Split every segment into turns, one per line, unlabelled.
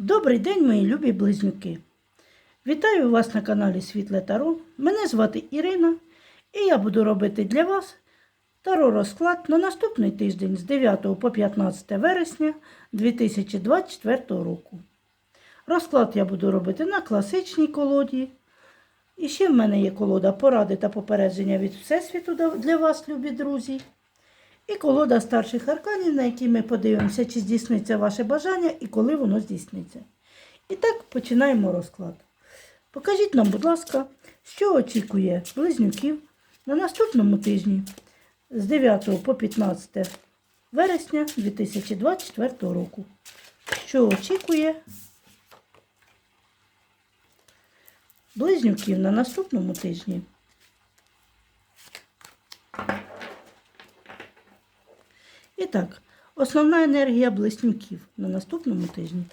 Добрий день, мої любі близнюки! Вітаю вас на каналі Світле Таро. Мене звати Ірина, і я буду робити для вас таро розклад на наступний тиждень з 9 по 15 вересня 2024 року. Розклад я буду робити на класичній колоді. І ще в мене є колода поради та попередження від Всесвіту для вас, любі друзі. І колода старших арканів, на якій ми подивимося, чи здійсниться ваше бажання і коли воно здійсниться. І так починаємо розклад. Покажіть нам, будь ласка, що очікує близнюків на наступному тижні з 9 по 15 вересня 2024 року. Що очікує близнюків на наступному тижні? І так, основна енергія близнюків на наступному тижні.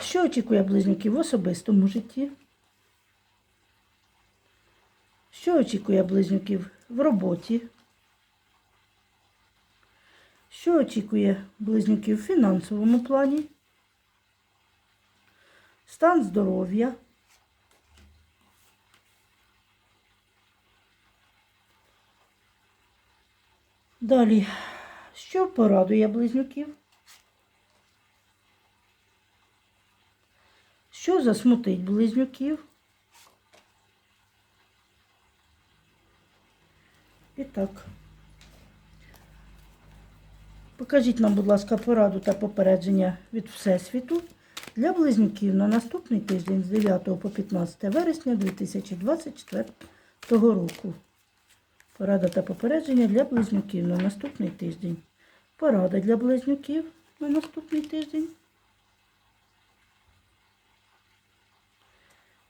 Що очікує близнюків в особистому житті? Що очікує близнюків в роботі? Що очікує близнюків в фінансовому плані? Стан здоров'я. Далі, що порадує близнюків? Що засмутить близнюків? І так. Покажіть нам, будь ласка, пораду та попередження від Всесвіту для близнюків на наступний тиждень з 9 по 15 вересня 2024 року. Порада та попередження для близнюків на наступний тиждень. Порада для близнюків на наступний тиждень.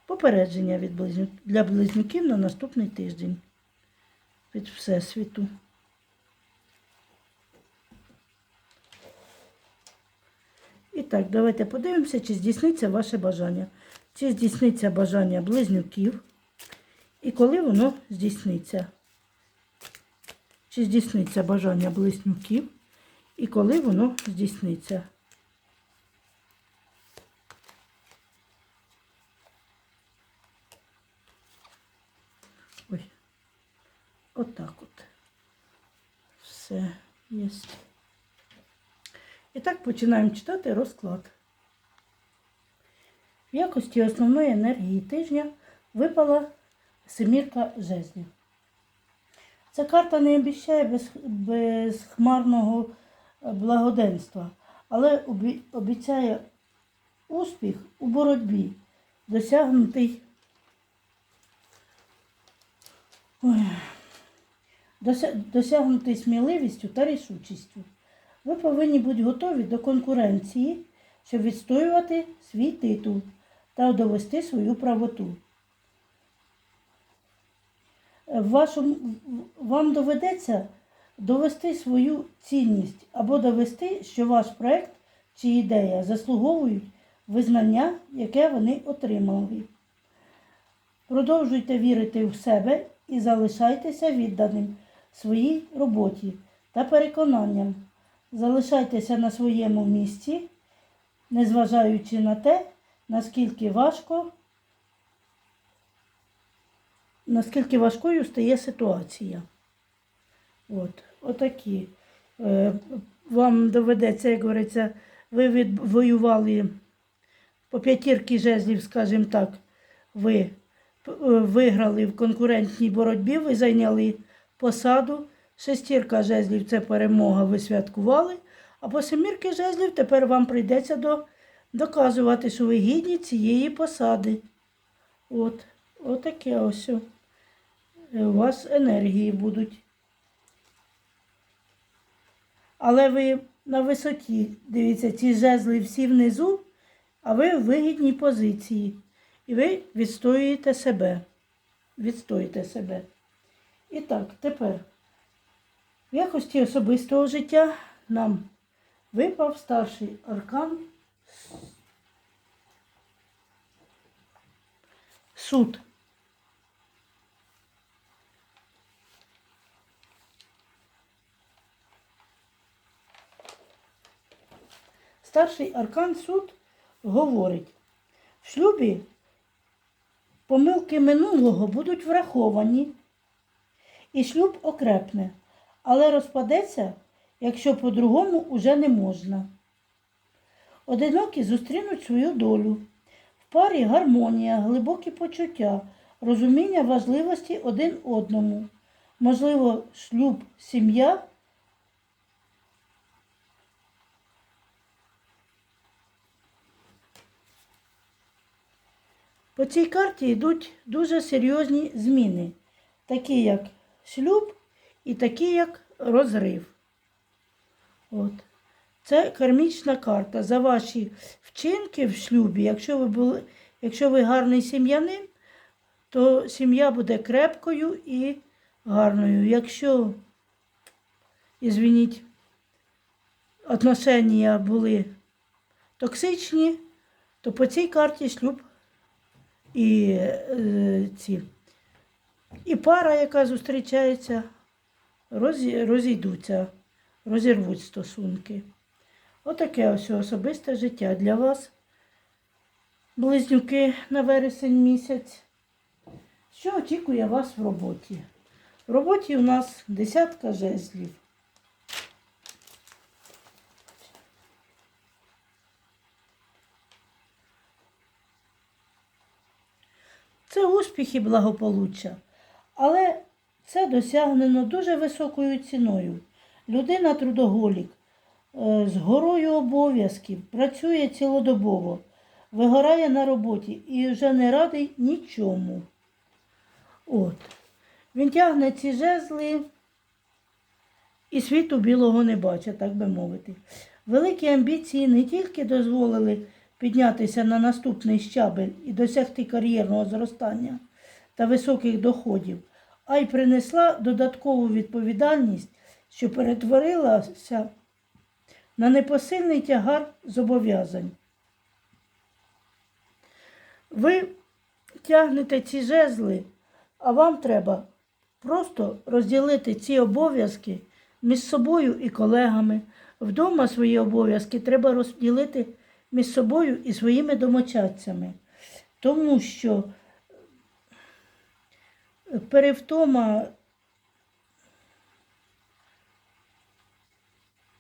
Попередження від близню... для близнюків на наступний тиждень. Від Всесвіту. І так, давайте подивимося, чи здійсниться ваше бажання. Чи здійсниться бажання близнюків і коли воно здійсниться. Чи здійсниться бажання близнюків і коли воно здійсниться. Ой, отак от. Все є. І так починаємо читати розклад. В якості основної енергії тижня випала семірка жезлів. Ця карта не обіцяє без, безхмарного благоденства, але обіцяє успіх у боротьбі, досягнутий досягнутий сміливістю та рішучістю. Ви повинні бути готові до конкуренції, щоб відстоювати свій титул та довести свою правоту. Вашому, вам доведеться довести свою цінність або довести, що ваш проект чи ідея заслуговують визнання, яке вони отримали. Продовжуйте вірити в себе і залишайтеся відданим своїй роботі та переконанням. Залишайтеся на своєму місці, незважаючи на те, наскільки важко наскільки важкою стає ситуація. От, отакі. Е, вам доведеться, як говориться, ви відвоювали по п'ятірки жезлів, скажімо так, ви е, виграли в конкурентній боротьбі, ви зайняли посаду. Шестірка жезлів це перемога, ви святкували. А по семірки жезлів тепер вам прийдеться до, доказувати, що ви гідні цієї посади. От, отаке ось. Е, У вас енергії будуть. Але ви на висоті, дивіться, ці жезли всі внизу, а ви в вигідній позиції. І ви відстоюєте себе. Відстоїте себе. І так, тепер, в якості особистого життя нам випав старший аркан суд. Старший аркан суд говорить, в шлюбі помилки минулого будуть враховані, і шлюб окрепне, але розпадеться, якщо по-другому уже не можна. Одинокі зустрінуть свою долю. В парі гармонія, глибокі почуття, розуміння важливості один одному. Можливо, шлюб, сім'я. По цій карті йдуть дуже серйозні зміни, такі як шлюб і такі як розрив. От. Це кармічна карта. За ваші вчинки в шлюбі, якщо ви були, якщо ви гарний сім'янин, то сім'я буде крепкою і гарною. Якщо, ізвініть, отношення були токсичні, то по цій карті шлюб і е, ці. І пара, яка зустрічається, розі, розійдуться, розірвуть стосунки. Отаке ось особисте життя для вас. Близнюки на вересень місяць. Що очікує вас в роботі? В роботі у нас десятка жезлів. Це успіх і благополуччя. Але це досягнено дуже високою ціною. Людина трудоголік е, з горою обов'язків, працює цілодобово, вигорає на роботі і вже не радий нічому. От. Він тягне ці жезли і світу білого не бачить, так би мовити. Великі амбіції не тільки дозволили піднятися на наступний щабель і досягти кар'єрного зростання та високих доходів, а й принесла додаткову відповідальність, що перетворилася на непосильний тягар зобов'язань. Ви тягнете ці жезли, а вам треба просто розділити ці обов'язки між собою і колегами. Вдома свої обов'язки треба розділити між собою і своїми домочадцями. Тому що перевтома,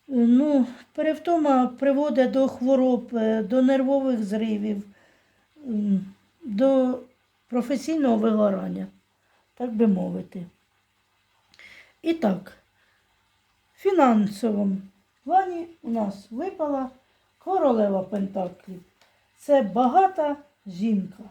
ну, перевтома приводить до хвороб, е, до нервових зривів, до професійного вигорання, так би мовити. І так, в фінансовому плані у нас випала королева Пентаклів. Це багата жінка.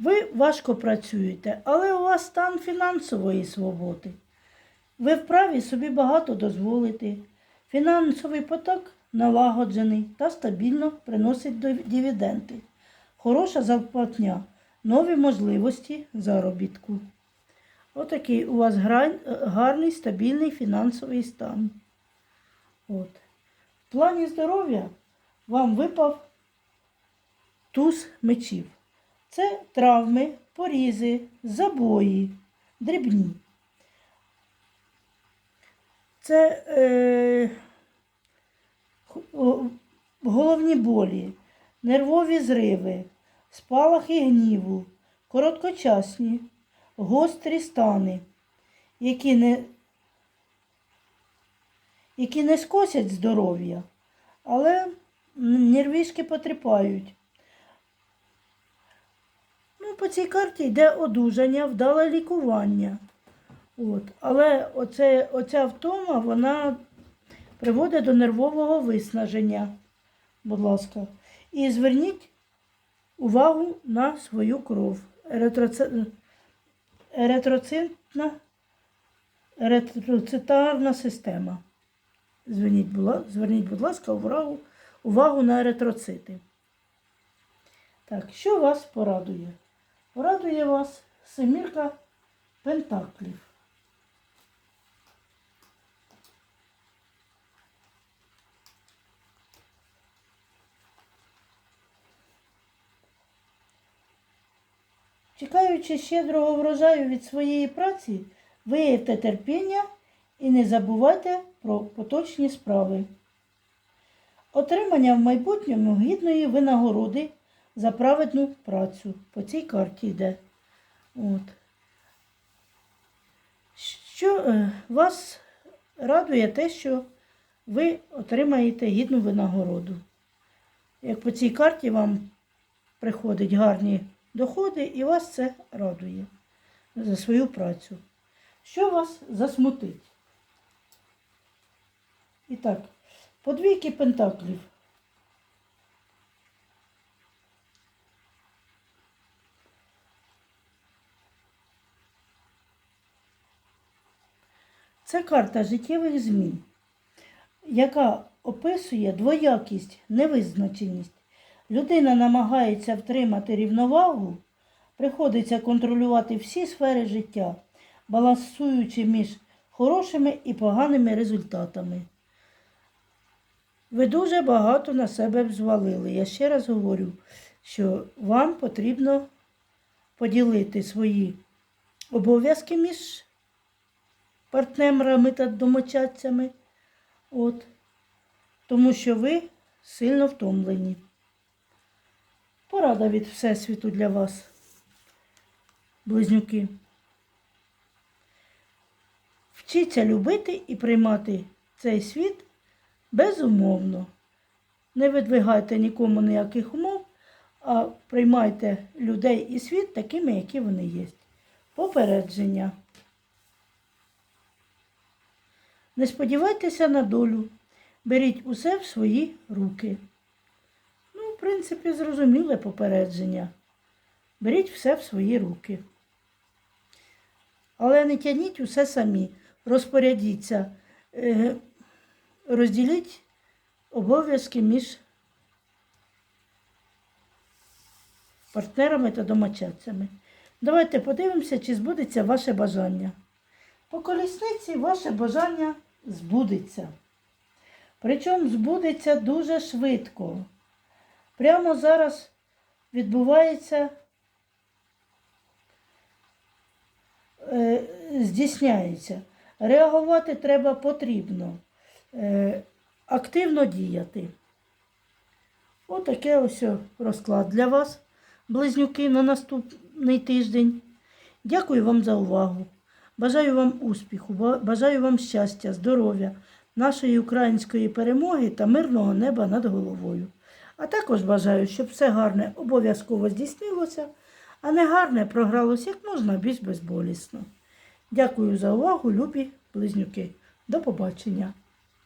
Ви важко працюєте, але у вас стан фінансової свободи. Ви вправі собі багато дозволити. Фінансовий поток налагоджений та стабільно приносить див- дивіденди. Хороша зарплатня, нові можливості заробітку. Отакий у вас гарний стабільний фінансовий стан. От. В плані здоров'я вам випав туз мечів. Це травми, порізи, забої, дрібні. Це е, головні болі, нервові зриви, спалахи гніву, короткочасні, гострі стани, які не, які не скосять здоров'я, але нервішки потріпають. Ну, по цій карті йде одужання, вдале лікування. От. Але оце, оця втома, вона приводить до нервового виснаження. Будь ласка. І зверніть увагу на свою кров. Еритроци... Еритроцитна... ретроцитарна система. Зверніть, зверніть, будь ласка, увагу, увагу на ретроцити. Так, що вас порадує? Порадує вас семірка пентаклів. Чекаючи щедрого врожаю від своєї праці, виявте терпіння і не забувайте про поточні справи. Отримання в майбутньому гідної винагороди за праведну працю. По цій карті йде. От. Що е, вас радує те, що ви отримаєте гідну винагороду. Як по цій карті вам приходять гарні доходи, і вас це радує за свою працю. Що вас засмутить? І так, по двійки пентаклів. Це карта життєвих змін, яка описує двоякість, невизначеність. Людина намагається втримати рівновагу, приходиться контролювати всі сфери життя, балансуючи між хорошими і поганими результатами. Ви дуже багато на себе взвалили. Я ще раз говорю, що вам потрібно поділити свої обов'язки між партнерами та домочадцями. От. Тому що ви сильно втомлені. Порада від Всесвіту для вас, близнюки. Вчіться любити і приймати цей світ безумовно. Не видвигайте нікому ніяких умов, а приймайте людей і світ такими, які вони є. Попередження. Не сподівайтеся на долю. Беріть усе в свої руки. Принципі, зрозуміле попередження. Беріть все в свої руки. Але не тяніть усе самі. Розпорядіться, е, розділіть обов'язки між партнерами та домочадцями. Давайте подивимося, чи збудеться ваше бажання. По колісниці ваше бажання збудеться. Причому збудеться дуже швидко. Прямо зараз відбувається, е, здійсняється. Реагувати треба потрібно, е, активно діяти. Отаке ось розклад для вас, близнюки, на наступний тиждень. Дякую вам за увагу. Бажаю вам успіху, бажаю вам щастя, здоров'я, нашої української перемоги та мирного неба над головою. А також бажаю, щоб все гарне обов'язково здійснилося, а негарне програлося як можна більш безболісно. Дякую за увагу, любі близнюки. До побачення!